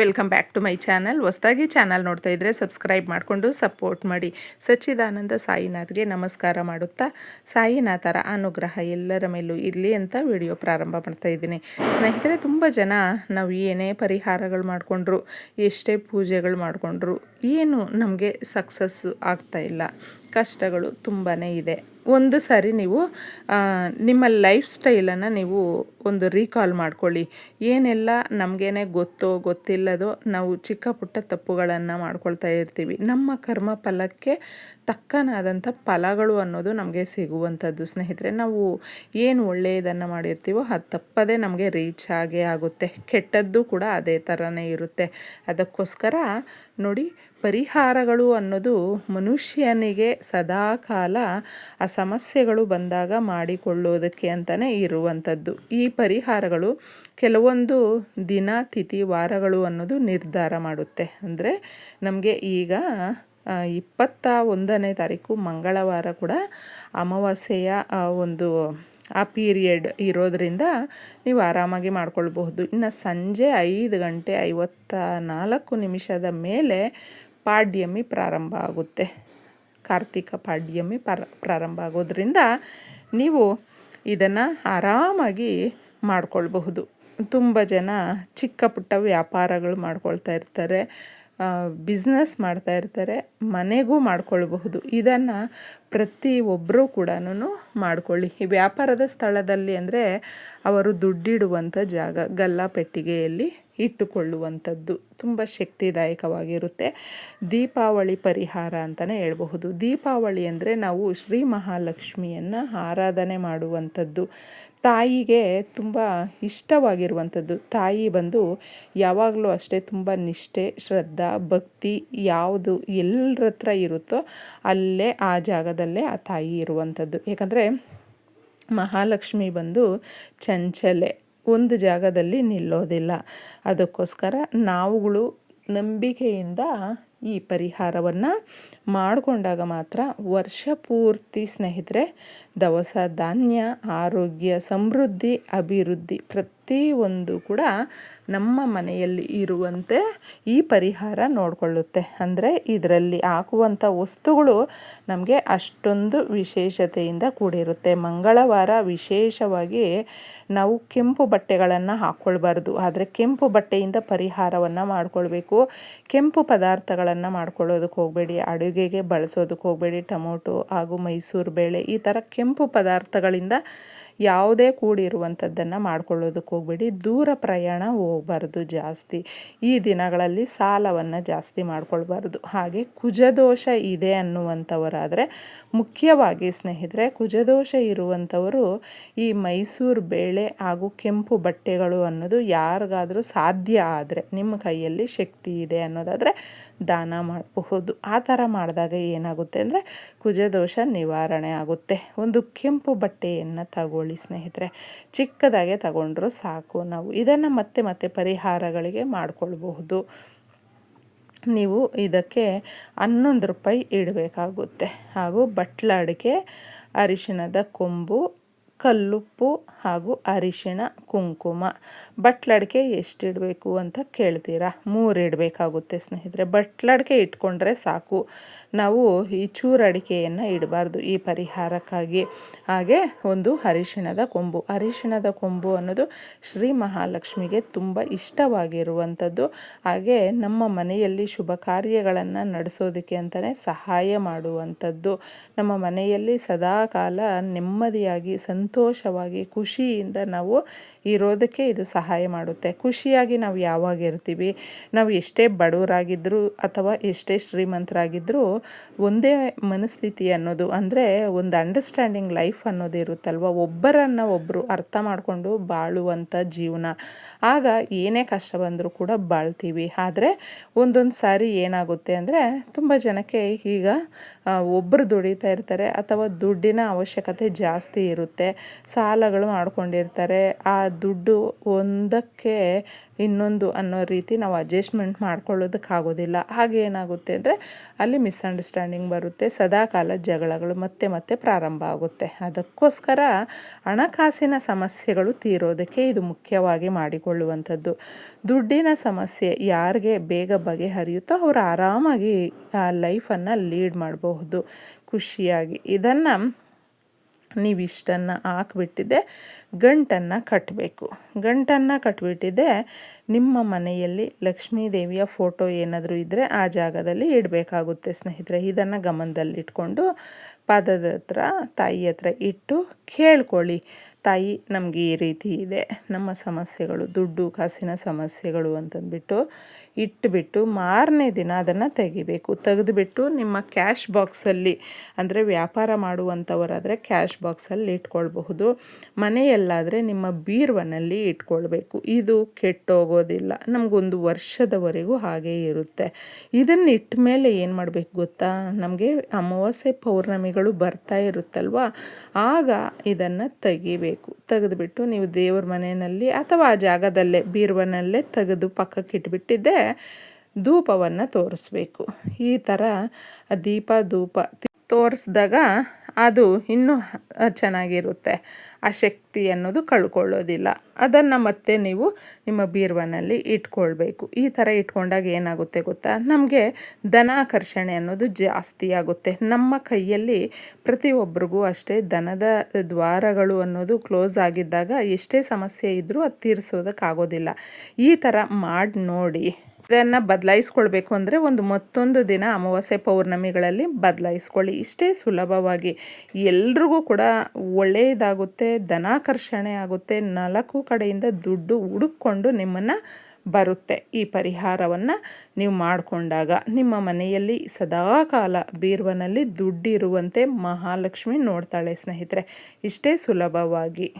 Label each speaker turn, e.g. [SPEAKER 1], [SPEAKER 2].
[SPEAKER 1] Welcome back to my channel. ಹೊಸದಾಗಿ channel ನೋಡ್ತಾ ಇದ್ದರೆ ಸಬ್ಸ್ಕ್ರೈಬ್ ಮಾಡಿಕೊಂಡು ಸಪೋರ್ಟ್ ಮಾಡಿ. ಸಚ್ಚಿದಾನಂದ ಸಾಯಿನಾಥ್ಗೆ ನಮಸ್ಕಾರ ಮಾಡುತ್ತಾ, ಸಾಯಿನಾಥರ ಅನುಗ್ರಹ ಎಲ್ಲರ ಮೇಲೂ ಇರಲಿ ಅಂತ ವಿಡಿಯೋ ಪ್ರಾರಂಭ ಮಾಡ್ತಾ ಇದ್ದೀನಿ. ಸ್ನೇಹಿತರೆ, ತುಂಬ ಜನ ನಾವು ಏನೇ ಪರಿಹಾರಗಳು ಮಾಡಿಕೊಂಡ್ರು, ಎಷ್ಟೇ ಪೂಜೆಗಳು ಮಾಡಿಕೊಂಡ್ರು, ಏನು ನಮಗೆ ಸಕ್ಸಸ್ ಇಲ್ಲ. ಕಷ್ಟಗಳು ತುಂಬಾ ಇದೆ. ಒಂದು ಸಾರಿ ನೀವು ನಿಮ್ಮ ಲೈಫ್ ಸ್ಟೈಲನ್ನು ನೀವು ಒಂದು ರೀಕಾಲ್ ಮಾಡ್ಕೊಳ್ಳಿ. ಏನೆಲ್ಲ ನಮಗೇನೆ ಗೊತ್ತೋ, ಗೊತ್ತಿಲ್ಲದೋ ನಾವು ಚಿಕ್ಕ ಪುಟ್ಟ ತಪ್ಪುಗಳನ್ನು ಮಾಡ್ಕೊಳ್ತಾ ಇರ್ತೀವಿ. ನಮ್ಮ ಕರ್ಮ ಫಲಕ್ಕೆ ತಕ್ಕನಾದಂಥ ಫಲಗಳು ಅನ್ನೋದು ನಮಗೆ ಸಿಗುವಂಥದ್ದು ಸ್ನೇಹಿತರೆ. ನಾವು ಏನು ಒಳ್ಳೆಯದನ್ನು ಮಾಡಿರ್ತೀವೋ ಅದು ತಪ್ಪದೇ ನಮಗೆ ರೀಚ್ ಆಗೇ ಆಗುತ್ತೆ. ಕೆಟ್ಟದ್ದು ಕೂಡ ಅದೇ ಥರನೇ ಇರುತ್ತೆ. ಅದಕ್ಕೋಸ್ಕರ ನೋಡಿ, ಪರಿಹಾರಗಳು ಅನ್ನೋದು ಮನುಷ್ಯನಿಗೆ ಸದಾಕಾಲ ಸಮಸ್ಯೆಗಳು ಬಂದಾಗ ಮಾಡಿಕೊಳ್ಳೋದಕ್ಕೆ ಅಂತಲೇ ಇರುವಂಥದ್ದು. ಈ ಪರಿಹಾರಗಳು ಕೆಲವೊಂದು ದಿನ, ತಿಥಿ, ವಾರಗಳು ಅನ್ನೋದು ನಿರ್ಧಾರ ಮಾಡುತ್ತೆ. ಅಂದರೆ ನಮಗೆ ಈಗ ಇಪ್ಪತ್ತ ಒಂದನೇ ತಾರೀಕು ಮಂಗಳವಾರ ಕೂಡ ಅಮಾವಾಸ್ಯೆಯ ಒಂದು, ಆ ಪೀರಿಯಡ್ ಇರೋದರಿಂದ ನೀವು ಆರಾಮಾಗಿ ಮಾಡ್ಕೊಳ್ಬಹುದು. ಇನ್ನು ಸಂಜೆ ಐದು ಗಂಟೆ ಐವತ್ತ ನಾಲ್ಕು ನಿಮಿಷದ ಮೇಲೆ ಪಾಡ್ಯಮಿ ಪ್ರಾರಂಭ ಆಗುತ್ತೆ. ಕಾರ್ತಿಕ ಪಾಡ್ಯಮಿ ಪ್ರಾರ ಪ್ರಾರಂಭ ಆಗೋದ್ರಿಂದ ನೀವು ಇದನ್ನು ಆರಾಮಾಗಿ ಮಾಡ್ಕೊಳ್ಬಹುದು. ತುಂಬ ಜನ ಚಿಕ್ಕ ಪುಟ್ಟ ವ್ಯಾಪಾರಗಳು ಮಾಡ್ಕೊಳ್ತಾ ಇರ್ತಾರೆ ಬಿಸ್ನೆಸ್ ಮಾಡ್ತಾ ಇರ್ತಾರೆ, ಮನೆಗೂ ಮಾಡ್ಕೊಳ್ಬಹುದು. ಇದನ್ನು ಪ್ರತಿಯೊಬ್ಬರೂ ಕೂಡ ಮಾಡಿಕೊಳ್ಳಿ. ಈ ವ್ಯಾಪಾರದ ಸ್ಥಳದಲ್ಲಿ ಅಂದರೆ ಅವರು ದುಡ್ಡಿಡುವಂಥ ಜಾಗ ಗಲ್ಲಾ ಪೆಟ್ಟಿಗೆಯಲ್ಲಿ ಇಟ್ಟುಕೊಳ್ಳುವಂಥದ್ದು ತುಂಬ ಶಕ್ತಿದಾಯಕವಾಗಿರುತ್ತೆ. ದೀಪಾವಳಿ ಪರಿಹಾರ ಅಂತಲೇ ಹೇಳಬಹುದು. ದೀಪಾವಳಿ ಅಂದರೆ ನಾವು ಶ್ರೀ ಮಹಾಲಕ್ಷ್ಮಿಯನ್ನು ಆರಾಧನೆ ಮಾಡುವಂಥದ್ದು. ತಾಯಿಗೆ ತುಂಬ ಇಷ್ಟವಾಗಿರುವಂಥದ್ದು. ತಾಯಿ ಬಂದು ಯಾವಾಗಲೂ ಅಷ್ಟೇ ತುಂಬ ನಿಷ್ಠೆ, ಶ್ರದ್ಧಾ, ಭಕ್ತಿ ಯಾವುದು ಎಲ್ಲರ ಹತ್ರ ಇರುತ್ತೋ ಅಲ್ಲೇ ಆ ಜಾಗದಲ್ಲೇ ಆ ತಾಯಿ ಇರುವಂಥದ್ದು. ಯಾಕಂದರೆ ಮಹಾಲಕ್ಷ್ಮಿ ಬಂದು ಚಂಚಲೆ ಒಂದು ಜಾಗದಲ್ಲಿ ನಿಲ್ಲೋದಿಲ್ಲ. ಅದಕ್ಕೋಸ್ಕರ ನಾವುಗಳು ನಂಬಿಕೆಯಿಂದ ಈ ಪರಿಹಾರವನ್ನು ಮಾಡಿಕೊಂಡಾಗ ಮಾತ್ರ ವರ್ಷ ಪೂರ್ತಿ ಸ್ನೇಹಿತರೆ, ದವಸ ಧಾನ್ಯ, ಆರೋಗ್ಯ, ಸಮೃದ್ಧಿ, ಅಭಿವೃದ್ಧಿ ಪ್ರತಿಯೊಂದು ಕೂಡ ನಮ್ಮ ಮನೆಯಲ್ಲಿ ಇರುವಂತೆ ಈ ಪರಿಹಾರ ನೋಡಿಕೊಳ್ಳುತ್ತೆ. ಅಂದರೆ ಇದರಲ್ಲಿ ಹಾಕುವಂಥ ವಸ್ತುಗಳು ನಮಗೆ ಅಷ್ಟೊಂದು ವಿಶೇಷತೆಯಿಂದ ಕೂಡಿರುತ್ತೆ. ಮಂಗಳವಾರ ವಿಶೇಷವಾಗಿ ನಾವು ಕೆಂಪು ಬಟ್ಟೆಗಳನ್ನು ಹಾಕ್ಕೊಳ್ಬಾರ್ದು. ಆದರೆ ಕೆಂಪು ಬಟ್ಟೆಯಿಂದ ಪರಿಹಾರವನ್ನು ಮಾಡಿಕೊಳ್ಬೇಕು. ಕೆಂಪು ಪದಾರ್ಥಗಳನ್ನು ಮಾಡ್ಕೊಳ್ಳೋದಕ್ಕೆ ಹೋಗಬೇಡಿ. ಅಡುಗೆಗೆ ಬಳಸೋದಕ್ಕೆ ಹೋಗಬೇಡಿ. ಟೊಮೊಟೊ ಹಾಗೂ ಮೈಸೂರು ಬೇಳೆ ಈ ಥರ ಕೆಂಪು ಪದಾರ್ಥಗಳಿಂದ ಯಾವುದೇ ಕೂಡಿರುವಂಥದ್ದನ್ನು ಮಾಡ್ಕೊಳ್ಳೋದಕ್ಕೆ ಹೋಗಬೇಡಿ. ದೂರ ಪ್ರಯಾಣ ಹೋಗಬಾರ್ದು ಜಾಸ್ತಿ. ಈ ದಿನಗಳಲ್ಲಿ ಸಾಲವನ್ನು ಜಾಸ್ತಿ ಮಾಡ್ಕೊಳ್ಬಾರ್ದು. ಹಾಗೆ ಕುಜದೋಷ ಇದೆ ಅನ್ನುವಂಥವರಾದರೆ ಮುಖ್ಯವಾಗಿ ಸ್ನೇಹಿತರೆ ಕುಜದೋಷ ಇರುವಂಥವರು ಈ ಮೈಸೂರು ಬೇಳೆ ಹಾಗೂ ಕೆಂಪು ಬಟ್ಟೆಗಳು ಅನ್ನೋದು ಯಾರಿಗಾದರೂ ಸಾಧ್ಯ ಆದರೆ, ನಿಮ್ಮ ಕೈಯಲ್ಲಿ ಶಕ್ತಿ ಇದೆ ಅನ್ನೋದಾದರೆ ದಾನ ಮಾಡಬಹುದು. ಆ ಥರ ಮಾಡಿದಾಗ ಏನಾಗುತ್ತೆ ಅಂದರೆ ಕುಜದೋಷ ನಿವಾರಣೆ ಆಗುತ್ತೆ. ಒಂದು ಕೆಂಪು ಬಟ್ಟೆಯನ್ನು ತಗೊಳ್ಳಿ ಸ್ನೇಹಿತರೆ. ಚಿಕ್ಕದಾಗೆ ತಗೊಂಡ್ರು ಸಾಕು ನಾವು. ಇದನ್ನು ಮತ್ತೆ ಮತ್ತೆ ಪರಿಹಾರಗಳಿಗೆ ಮಾಡಿಕೊಳ್ಬಹುದು. ನೀವು ಇದಕ್ಕೆ ಹನ್ನೊಂದು ರೂಪಾಯಿ ಇಡಬೇಕಾಗುತ್ತೆ. ಹಾಗೂ ಬಟ್ಲಾಡಿಕೆ ಅರಿಶಿಣದ ಕೊಂಬು ಕಲ್ಲುಪ್ಪು ಹಾಗೂ ಅರಿಶಿಣ, ಕುಂಕುಮ. ಬಟ್ಲಡಿಕೆ ಎಷ್ಟಿಡಬೇಕು ಅಂತ ಕೇಳ್ತೀರಾ? ಮೂರು ಇಡಬೇಕಾಗುತ್ತೆ ಸ್ನೇಹಿತರೆ. ಬಟ್ಲಡಿಕೆ ಇಟ್ಕೊಂಡ್ರೆ ಸಾಕು. ನಾವು ಈ ಚೂರು ಅಡಿಕೆಯನ್ನು ಇಡಬಾರ್ದು ಈ ಪರಿಹಾರಕ್ಕಾಗಿ. ಹಾಗೆ ಒಂದು ಅರಿಶಿಣದ ಕೊಂಬು. ಅರಿಶಿಣದ ಕೊಂಬು ಅನ್ನೋದು ಶ್ರೀ ಮಹಾಲಕ್ಷ್ಮಿಗೆ ತುಂಬ ಇಷ್ಟವಾಗಿರುವಂಥದ್ದು. ಹಾಗೆ ನಮ್ಮ ಮನೆಯಲ್ಲಿ ಶುಭ ಕಾರ್ಯಗಳನ್ನು ನಡೆಸೋದಕ್ಕೆ ಅಂತಲೇ ಸಹಾಯ ಮಾಡುವಂಥದ್ದು. ನಮ್ಮ ಮನೆಯಲ್ಲಿ ಸದಾ ಕಾಲ ನೆಮ್ಮದಿಯಾಗಿ ಸಂತೋಷವಾಗಿ, ಖುಷಿಯಿಂದ ನಾವು ಇರೋದಕ್ಕೆ ಇದು ಸಹಾಯ ಮಾಡುತ್ತೆ. ಖುಷಿಯಾಗಿ ನಾವು ಯಾವಾಗ ಇರ್ತೀವಿ, ನಾವು ಎಷ್ಟೇ ಬಡವರಾಗಿದ್ದರೂ ಅಥವಾ ಎಷ್ಟೇ ಶ್ರೀಮಂತರಾಗಿದ್ದರೂ ಒಂದೇ ಮನಸ್ಥಿತಿ ಅನ್ನೋದು, ಅಂದರೆ ಒಂದು ಅಂಡರ್ಸ್ಟ್ಯಾಂಡಿಂಗ್ ಲೈಫ್ ಅನ್ನೋದು ಇರುತ್ತಲ್ವ? ಒಬ್ಬರನ್ನು ಒಬ್ಬರು ಅರ್ಥ ಮಾಡಿಕೊಂಡು ಬಾಳುವಂಥ ಜೀವನ. ಆಗ ಏನೇ ಕಷ್ಟ ಬಂದರೂ ಕೂಡ ಬಾಳ್ತೀವಿ. ಆದರೆ ಒಂದೊಂದು ಸಾರಿ ಏನಾಗುತ್ತೆ ಅಂದರೆ ತುಂಬ ಜನಕ್ಕೆ ಈಗ ಒಬ್ಬರು ದುಡಿತಾ ಇರ್ತಾರೆ ಅಥವಾ ದುಡ್ಡಿನ ಅವಶ್ಯಕತೆ ಜಾಸ್ತಿ ಇರುತ್ತೆ. ಸಾಲಗಳು ಮಾಡ್ಕೊಂಡಿರ್ತಾರೆ. ಆ ದುಡ್ಡು ಒಂದಕ್ಕೆ ಇನ್ನೊಂದು ಅನ್ನೋ ರೀತಿ ನಾವು ಅಡ್ಜಸ್ಟ್ಮೆಂಟ್ ಮಾಡ್ಕೊಳ್ಳೋದಕ್ಕಾಗೋದಿಲ್ಲ. ಹಾಗೆ ಏನಾಗುತ್ತೆ ಅಂದರೆ ಅಲ್ಲಿ ಮಿಸ್ಅಂಡರ್ಸ್ಟ್ಯಾಂಡಿಂಗ್ ಬರುತ್ತೆ, ಸದಾಕಾಲ ಜಗಳಗಳು ಮತ್ತೆ ಮತ್ತೆ ಪ್ರಾರಂಭ ಆಗುತ್ತೆ. ಅದಕ್ಕೋಸ್ಕರ ಹಣಕಾಸಿನ ಸಮಸ್ಯೆಗಳು ತೀರೋದಕ್ಕೆ ಇದು ಮುಖ್ಯವಾಗಿ ಮಾಡಿಕೊಳ್ಳುವಂಥದ್ದು. ದುಡ್ಡಿನ ಸಮಸ್ಯೆ ಯಾರಿಗೆ ಬೇಗ ಬಗೆಹರಿಯುತ್ತೋ ಅವರು ಆರಾಮಾಗಿ ಆ ಲೈಫನ್ನು ಲೀಡ್ ಮಾಡಬಹುದು. ಖುಷಿಯಾಗಿ ಇದನ್ನು ನೀವು ಇಷ್ಟನ್ನು ಹಾಕ್ಬಿಟ್ಟಿದ್ದೆ. ಗಂಟನ್ನು ಕಟ್ಟಬೇಕು ಗಂಟನ್ನು ಕಟ್ಬಿಟ್ಟಿದ್ದೆ ನಿಮ್ಮ ಮನೆಯಲ್ಲಿ ಲಕ್ಷ್ಮೀ ದೇವಿಯ ಫೋಟೋ ಏನಾದರೂ ಇದ್ದರೆ ಆ ಜಾಗದಲ್ಲಿ ಇಡಬೇಕಾಗುತ್ತೆ ಸ್ನೇಹಿತರೆ. ಇದನ್ನು ಗಮನದಲ್ಲಿಟ್ಕೊಂಡು ಪಾದದ ಹತ್ರ, ತಾಯಿ ಹತ್ರ ಇಟ್ಟು ಕೇಳ್ಕೊಳ್ಳಿ. ತಾಯಿ, ನಮಗೆ ಈ ರೀತಿ ಇದೆ. ನಮ್ಮ ಸಮಸ್ಯೆಗಳು, ದುಡ್ಡು, ಕಾಸಿನ ಸಮಸ್ಯೆಗಳು ಅಂತಂದ್ಬಿಟ್ಟು ಇಟ್ಟುಬಿಟ್ಟು ಮಾರನೇ ದಿನ ಅದನ್ನು ತೆಗಿಬೇಕು. ತೆಗೆದುಬಿಟ್ಟು ನಿಮ್ಮ ಕ್ಯಾಶ್ ಬಾಕ್ಸಲ್ಲಿ, ಅಂದರೆ ವ್ಯಾಪಾರ ಮಾಡುವಂಥವರಾದರೆ ಕ್ಯಾಶ್ ಬಾಕ್ಸಲ್ಲಿ ಇಟ್ಕೊಳ್ಬಹುದು. ಮನೆಯಲ್ಲಾದರೆ ನಿಮ್ಮ ಬೀರ್ವನಲ್ಲಿ ಇಟ್ಕೊಳ್ಬೇಕು. ಇದು ಕೆಟ್ಟೋಗೋದಿಲ್ಲ. ನಮಗೊಂದು ವರ್ಷದವರೆಗೂ ಹಾಗೇ ಇರುತ್ತೆ. ಇದನ್ನು ಇಟ್ಟ ಮೇಲೆ ಏನು ಮಾಡಬೇಕು ಗೊತ್ತಾ? ನಮಗೆ ಅಮಾವಾಸ್ಯೆ ಪೌರ್ಣಮಿಗಳು ಬರ್ತಾ ಇರುತ್ತಲ್ವ? ಆಗ ಇದನ್ನು ತೆಗಿಬೇಕು. ತೆಗೆದುಬಿಟ್ಟು ನೀವು ದೇವ್ರ ಮನೆಯಲ್ಲಿ ಅಥವಾ ಆ ಜಾಗದಲ್ಲೇ ಬೀರುವನಲ್ಲೇ ತೆಗೆದು ಪಕ್ಕಕ್ಕೆ ಇಟ್ಬಿಟ್ಟಿದ್ದೆ ಧೂಪವನ್ನು ತೋರಿಸ್ಬೇಕು. ಈ ಥರ ದೀಪ ಧೂಪ ತೋರಿಸ್ದಾಗ ಅದು ಇನ್ನೂ ಚೆನ್ನಾಗಿರುತ್ತೆ. ಆ ಶಕ್ತಿ ಅನ್ನೋದು ಕಳ್ಕೊಳ್ಳೋದಿಲ್ಲ. ಅದನ್ನು ಮತ್ತೆ ನೀವು ನಿಮ್ಮ ಬೀರ್ವನಲ್ಲಿ ಇಟ್ಕೊಳ್ಬೇಕು. ಈ ಥರ ಇಟ್ಕೊಂಡಾಗ ಏನಾಗುತ್ತೆ ಗೊತ್ತಾ? ನಮಗೆ ಧನಾಕರ್ಷಣೆ ಅನ್ನೋದು ಜಾಸ್ತಿ ಆಗುತ್ತೆ. ನಮ್ಮ ಕೈಯಲ್ಲಿ ಪ್ರತಿಯೊಬ್ಬರಿಗೂ ಅಷ್ಟೇ ದನದ ದ್ವಾರಗಳು ಅನ್ನೋದು ಕ್ಲೋಸ್ ಆಗಿದ್ದಾಗ ಎಷ್ಟೇ ಸಮಸ್ಯೆ ಇದ್ದರೂ ಅದು ತೀರಿಸೋದಕ್ಕಾಗೋದಿಲ್ಲ. ಈ ಥರ ಮಾಡಿ ನೋಡಿ. ಇದನ್ನು ಬದಲಾಯಿಸ್ಕೊಳ್ಬೇಕು ಅಂದರೆ ಒಂದು ಮತ್ತೊಂದು ದಿನ ಅಮಾವಾಸ್ಯೆ ಪೌರ್ಣಮಿಗಳಲ್ಲಿ ಬದಲಾಯಿಸ್ಕೊಳ್ಳಿ. ಇಷ್ಟೇ ಸುಲಭವಾಗಿ. ಎಲ್ರಿಗೂ ಕೂಡ ಒಳ್ಳೆಯದಾಗುತ್ತೆ ಧನಾಕರ್ಷಣೆ ಆಗುತ್ತೆ, ನಾಲ್ಕು ಕಡೆಯಿಂದ ದುಡ್ಡು ಹುಡುಕ್ಕೊಂಡು ನಿಮ್ಮನ್ನು ಬರುತ್ತೆ. ಈ ಪರಿಹಾರವನ್ನು ನೀವು ಮಾಡಿಕೊಂಡಾಗ ನಿಮ್ಮ ಮನೆಯಲ್ಲಿ ಸದಾಕಾಲ ಬೀರುವನಲ್ಲಿ ದುಡ್ಡಿರುವಂತೆ ಮಹಾಲಕ್ಷ್ಮಿ ನೋಡ್ತಾಳೆ ಸ್ನೇಹಿತರೆ. ಇಷ್ಟೇ ಸುಲಭವಾಗಿ.